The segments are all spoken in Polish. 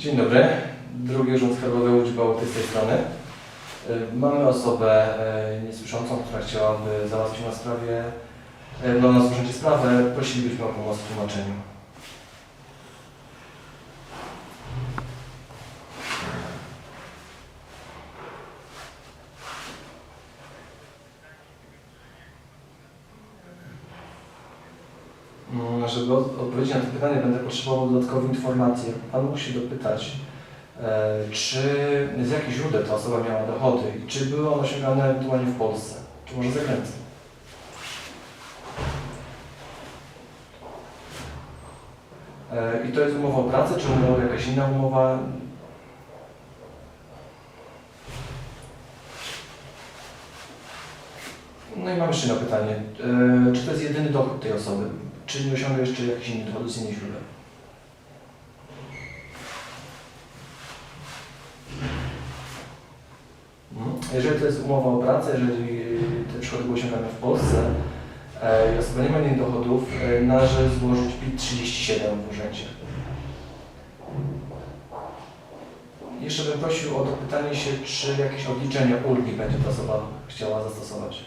Dzień dobry. Drugi Urząd Skarbowy Łódź Bałty z tej strony. Y, Mamy osobę y, niesłyszącą, która chciałaby załatwić na sprawie, no na urzędzie sprawę. Prosilibyśmy o pomoc w tłumaczeniu. Żeby od- odpowiedzieć na to pytanie, będę potrzebował dodatkowych informacji. Pan mógł się dopytać, e, czy z jakich źródeł ta osoba miała dochody i czy były one osiągane ewentualnie w Polsce, czy może za granicą. E, I to jest umowa o pracę, czy umowa, jakaś inna umowa? No i mam jeszcze jedno pytanie. E, Czy to jest jedyny dochód tej osoby? Czy nie osiąga jeszcze z innych źródeł? Mhm. Jeżeli to jest umowa o pracę, jeżeli te przychody były osiągane w Polsce e, i osoba nie ma innych dochodów, e, należy złożyć PIT 37 w urzędzie. Jeszcze bym prosił o dopytanie się, czy jakieś odliczenia ulgi będzie ta osoba chciała zastosować.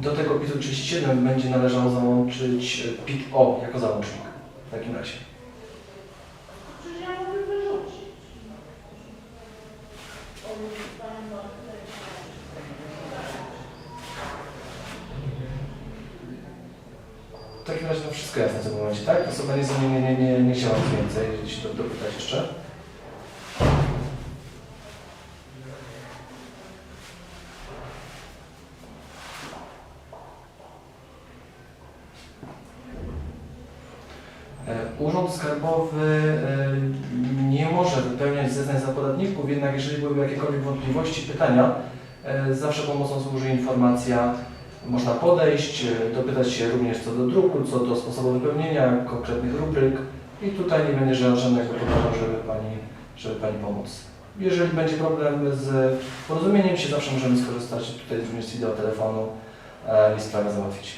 Do tego PIT-u 37 będzie należało załączyć e, PIT-O jako załącznik w takim razie. W takim razie to wszystko jasne w tym momencie, tak? Osoba nie, nie, nie, nie, nie chciała więcej, się do- dopytać jeszcze. Urząd Skarbowy e, nie może wypełniać zeznań za podatników, jednak jeżeli byłyby jakiekolwiek wątpliwości, pytania, e, zawsze pomocą służy informacja można podejść, e, dopytać się również co do druku, co do sposobu wypełnienia konkretnych rubryk i tutaj nie będzie ża- żadnego problemu, żeby Pani, żeby Pani pomóc. Jeżeli będzie problem z porozumieniem się, zawsze możemy skorzystać tutaj również z wideo telefonu e, i sprawę załatwić.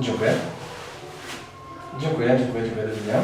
Dziękuję. Dziękuję, dziękuję, dziękuję. Do widzenia.